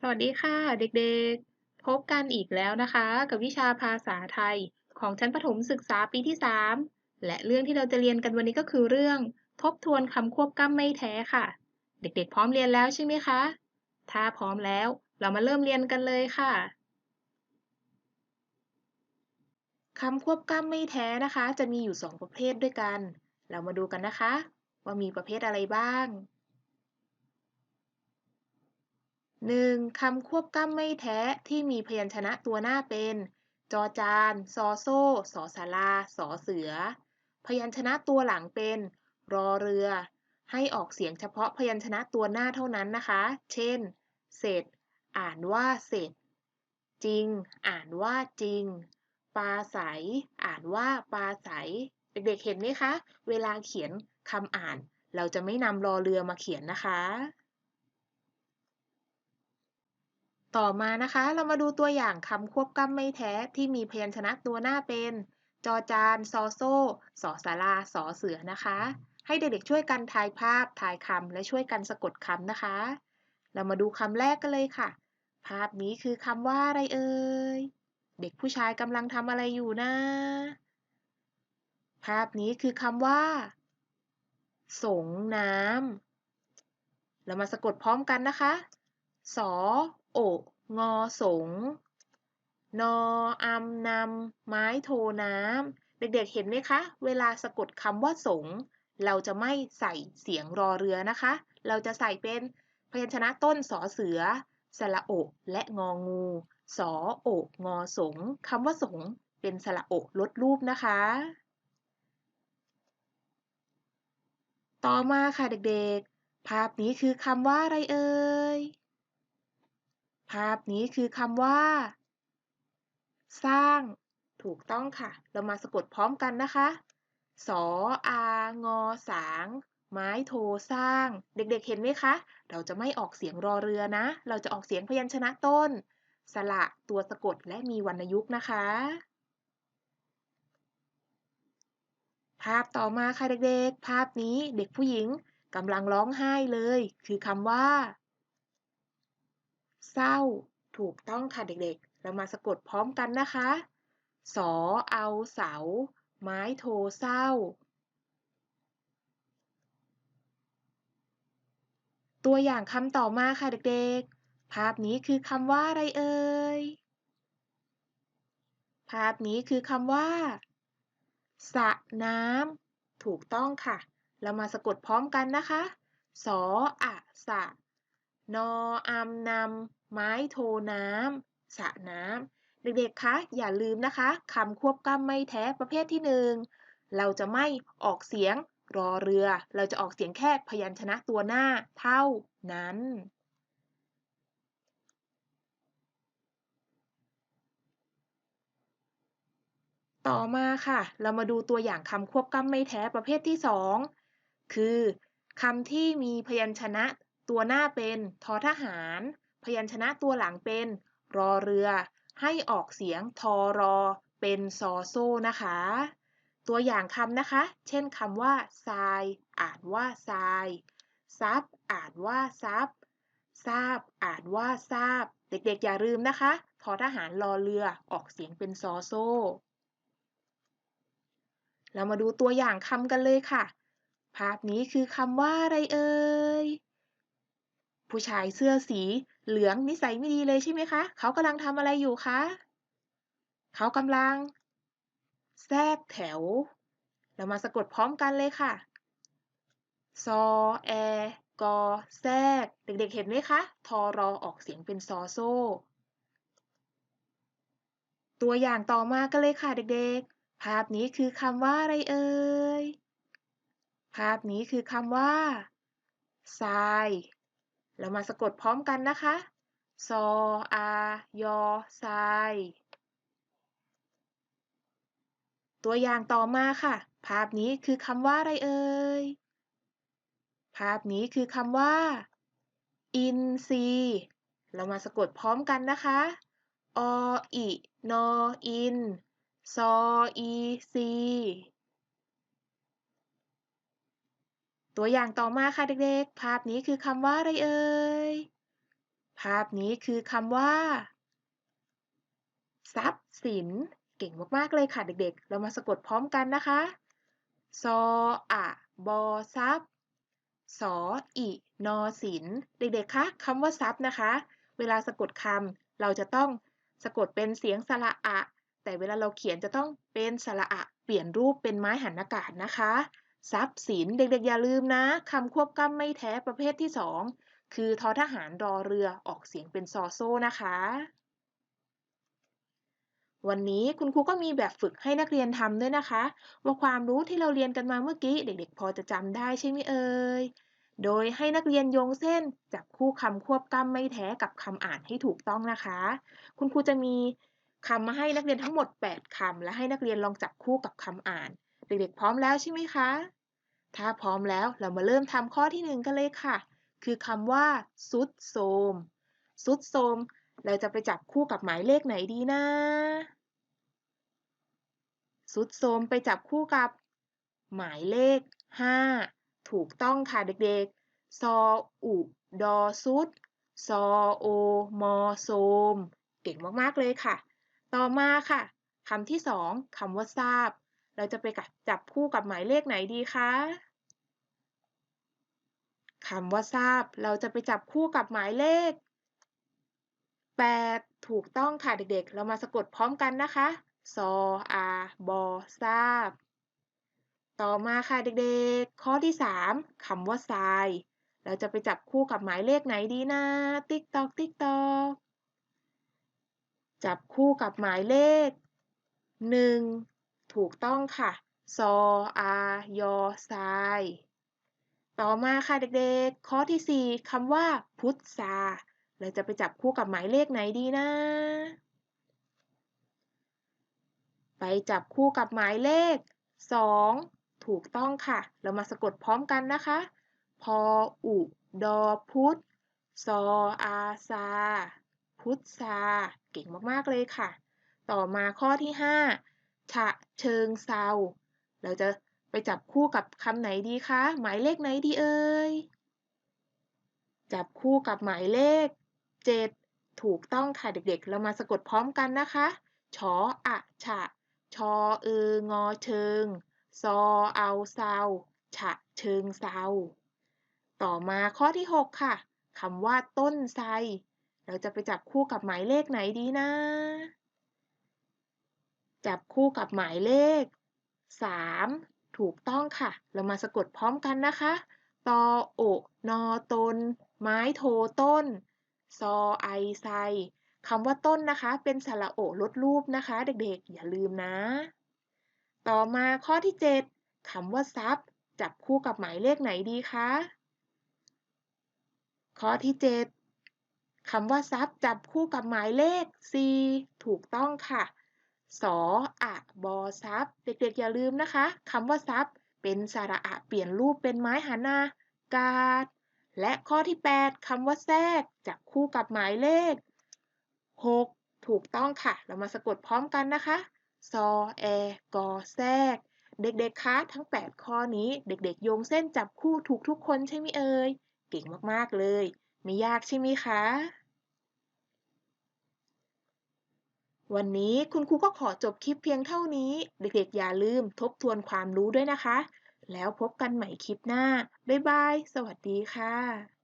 สวัสดีค่ะ เด็กๆ พบกันอีกแล้วนะคะ กับวิชาภาษาไทย ของชั้นประถมศึกษาปีที่ 3 และเรื่องที่เราจะเรียนกันวันนี้ก็คือเรื่อง ทบทวนคำควบกล้ำไม่แท้ค่ะ เด็กๆ พร้อมเรียนแล้วใช่ไหมคะ ถ้าพร้อมแล้วเรามาเริ่มเรียนกันเลยค่ะคำควบกล้ำไม่แท้นะคะ จะมีอยู่ 2 ประเภทด้วยกัน เรามาดูกันนะคะ ว่ามีประเภทอะไรบ้าง 1. คำควบกล้ำไม่แท้ที่มีพยัญชนะตัวหน้าเป็น จอจาน ซอโซ่ สอสาราสอเสือ พยัญชนะตัวหลังเป็น รอเรือ ให้ออกเสียงเฉพาะพยัญชนะตัวหน้าเท่านั้นนะคะ เช่น เสร็จ อ่านว่าเสร็จ จริง อ่านว่าจริง ปลาใส อ่านว่าปลาใส เด็กๆเห็นไหมคะ เวลาเขียนคำอ่าน เราจะไม่นำรอเรือมาเขียนนะคะ ต่อมานะคะ เรามาดูตัวอย่างคำควบกล้ำไม่แท้ที่มีพยัญชนะตัวหน้าเป็น จอจานซอโซ่สอสาราสอเสือนะคะ ให้เด็กๆช่วยกันทายภาพทายคำและช่วยกันสะกดคำนะคะ เรามาดูคำแรกกันเลยค่ะ ภาพนี้คือคำว่าอะไรเอ่ยเด็กผู้ชายกำลังทำอะไรอยู่นะ ภาพนี้คือคำว่า สงน้ำเรามาสะกดพร้อมกันนะคะ สอ โอกงอ สง นออำนำ ไม้โทน้ำ เด็กๆ เห็นไหมคะ เวลาสะกดคำว่าสง เราจะไม่ใส่เสียงรอเรือนะคะ เราจะใส่เป็นพยัญชนะต้นสอเสือ สระโอกและงองู สอโอกงอสงคำว่าสง เป็นสระโอกลดรูปนะคะ ต่อมาค่ะเด็กๆ ภาพนี้คือคำว่าอะไรเอ่ย ภาพนี้คือคำว่า สร้างถูกต้องค่ะ เรามาสะกดพร้อมกันนะคะ สออางอสาง ไม้โทสร้าง เด็กๆเห็นไหมคะ เราจะไม่ออกเสียงรอเรือนะ เราจะออกเสียงพยัญชนะต้น สระตัวสะกดและมีวรรณยุกต์นะคะ ภาพต่อมาค่ะเด็กๆ ภาพนี้เด็กผู้หญิงกำลังร้องไห้เลย คือคำว่า เศร้า ถูกต้องค่ะเด็กๆ เรามาสะกดพร้อมกันนะคะ สอเอาเสา ไม้โทเศร้า ตัวอย่างคำต่อมาค่ะเด็กๆ ภาพนี้คือคำว่าอะไรเอ่ย ภาพนี้คือคำว่าสระน้ำถูกต้องค่ะ เรามาสะกดพร้อมกันนะคะ สออะสะ นออำนำไม้โทน้ำสระน้ำเด็กๆคะอย่าลืมนะคะคำควบกล้ำไม่แท้ประเภทที่หนึ่งเราจะไม่ออกเสียงรอเรือ เราจะออกเสียงแค่พยัญชนะตัวหน้าเท่านั้น ต่อมาค่ะ เรามาดูตัวอย่างคำควบกล้ำไม่แท้ประเภทที่สองคือคำที่มีพยัญชนะ ตัวหน้าเป็นทอทหาร พยัญชนะตัวหลังเป็นรอเรือ ให้ออกเสียงทอรอ เป็นซอโซนะคะ ตัวอย่างคำนะคะ เช่นคำว่าทราย อ่านว่าทรายซับอ่านว่าซับทราบ อ่านว่าทราบ เด็กๆ อย่าลืมนะคะ ทอทหารรอเรือ ออกเสียงเป็นซอโซ เรามาดูตัวอย่างคำกันเลยค่ะ ภาพนี้คือคำว่าอะไรเอ่ย ผู้ชายเสื้อสีเหลืองนิสัยไม่ดีเลยใช่ไหมคะ เขากำลังทำอะไรอยู่คะ เขากำลัง แทรกแถว เรามาสะกดพร้อมกันเลยค่ะ ซอแอกอแทรก เด็กๆเห็นไหมคะ ทอรอออกเสียงเป็นซอโซ ตัวอย่างต่อมากันเลยค่ะเด็กๆ ภาพนี้คือคำว่าอะไรเอ่ย ภาพนี้คือคำว่าทราย เรามาสะกดพร้อมกันนะคะ ซอ อายอทรายตัวอย่างต่อมาค่ะ ภาพนี้คือคำว่าอะไรเอ่ย ภาพนี้คือคำว่า อินซีเรามาสะกดพร้อมกันนะคะ ออิ นออิน ซออีซี ตัวอย่างต่อมาค่ะเด็กๆ ภาพนี้คือคำว่าอะไรเอ่ย ภาพนี้คือคำว่า ทรัพย์สิน เก่งมากๆเลยค่ะเด็กๆ เรามาสะกดพร้อมกันนะคะซออะบอทรัพย์สออินอสิน เด็กๆ คะคำว่าทรัพย์นะคะ เวลาสะกดคำเราจะต้องสะกดเป็นเสียงสระอะ แต่เวลาเราเขียนจะต้องเป็นสระอะ เปลี่ยนรูปเป็นไม้หันอากาศนะคะ ทรัพย์สินเด็กๆอย่าลืมนะคำควบกล้ำไม่แท้ประเภทที่สองคือทอทหารรอเรือออกเสียงเป็นซอโซนะคะ วันนี้คุณครูก็มีแบบฝึกให้นักเรียนทำด้วยนะคะ ว่าความรู้ที่เราเรียนกันมาเมื่อกี้เด็กๆ พอจะจำได้ใช่ไหมเอ่ยโดยให้นักเรียนโยงเส้นจับคู่คำควบกล้ำไม่แท้กับคำอ่านให้ถูกต้องนะคะ คุณครูจะมีคำมาให้นักเรียนทั้งหมด 8คำและให้นักเรียนลองจับคู่กับคำอ่าน เด็กๆพร้อมแล้วใช่ไหมคะ ถ้าพร้อมแล้วเรามาเริ่มทำข้อที่หนึ่งกันเลยค่ะ คือคำว่าซุดโทมซุดโทมเราจะไปจับคู่กับหมายเลขไหนดีนะซุดโทมไปจับคู่กับ หมายเลข 5 ถูกต้องค่ะเด็กๆ ซออุดอซุดซอโอมอโซม เก่งมากๆเลยค่ะ ต่อมาค่ะคำที่สองคำว่าทราบ เราจะไปจับคู่กับหมายเลขไหนดีคะคำว่าทราบ เราจะไปจับคู่กับหมายเลข 8 ถูกต้องค่ะเด็กๆ เรามาสะกดพร้อมกันนะคะซออาบอทราบ ต่อมาค่ะเด็กๆ ข้อที่ 3คำว่าทราย เราจะไปจับคู่กับหมายเลขไหนดีนะ ติ๊กตอกติ๊กตอกจับคู่กับหมายเลข 1 ถูกต้องค่ะ ซออายอทรายต่อมาค่ะเด็กๆ ข้อที่ 4คำว่า พุทธาเราจะไปจับคู่กับหมายเลขไหนดีนะ ไปจับคู่กับหมายเลข 2 ถูกต้องค่ะ เรามาสะกดพร้อมกันนะคะ พออุดอพุทซออาซา พุทธาเก่งมากๆเลยค่ะ ต่อมาข้อที่ 5 ฉะ เชิงเซา เราจะไปจับคู่กับคำไหนดีคะ หมายเลขไหนดีเอ่ย จับคู่กับหมายเลข 7 ถูกต้องค่ะเด็กๆ เรามาสะกดพร้อมกันนะคะ ชออะฉะ ชอเอองอเชิง ซอเอาเซา ฉะเชิงเซา ต่อมาข้อที่ 6 ค่ะคำว่าต้นไทรเราจะไปจับคู่กับหมายเลขไหนดีนะ จับคู่กับหมายเลข 3 ถูกต้องค่ะ เรามาสะกดพร้อมกันนะคะตอโอนอตน ไม้โทต้น ซอไอไซคำว่าต้นนะคะ เป็นสระโอลดรูปนะคะ เด็กๆ อย่าลืมนะ ต่อมาข้อที่ 7คำว่าซับจับคู่กับหมายเลขไหนดีคะ ข้อที่ 7คำว่าซับจับคู่กับหมายเลข 4 ถูกต้องค่ะ สออะบอซับเด็กๆอย่าลืมนะคะคำว่าซับเป็นสระอะเปลี่ยนรูปเป็นไม้หันากาดและข้อที่ 8คำว่าแทรกจับคู่กับหมายเลข 6 ถูกต้องค่ะ เรามาสะกดพร้อมกันนะคะซอแอกอแทรก เด็กๆคะทั้ง 8 ข้อนี้เด็กๆโยงเส้นจับคู่ถูกทุกคนใช่ไหมเอ่ยเก่งมากๆเลย ไม่ยากใช่ไหมคะ วันนี้คุณครูก็ขอจบคลิปเพียงเท่านี้ เด็กๆ อย่าลืมทบทวนความรู้ด้วยนะคะ แล้วพบกันใหม่คลิปหน้า บ๊ายบาย สวัสดีค่ะ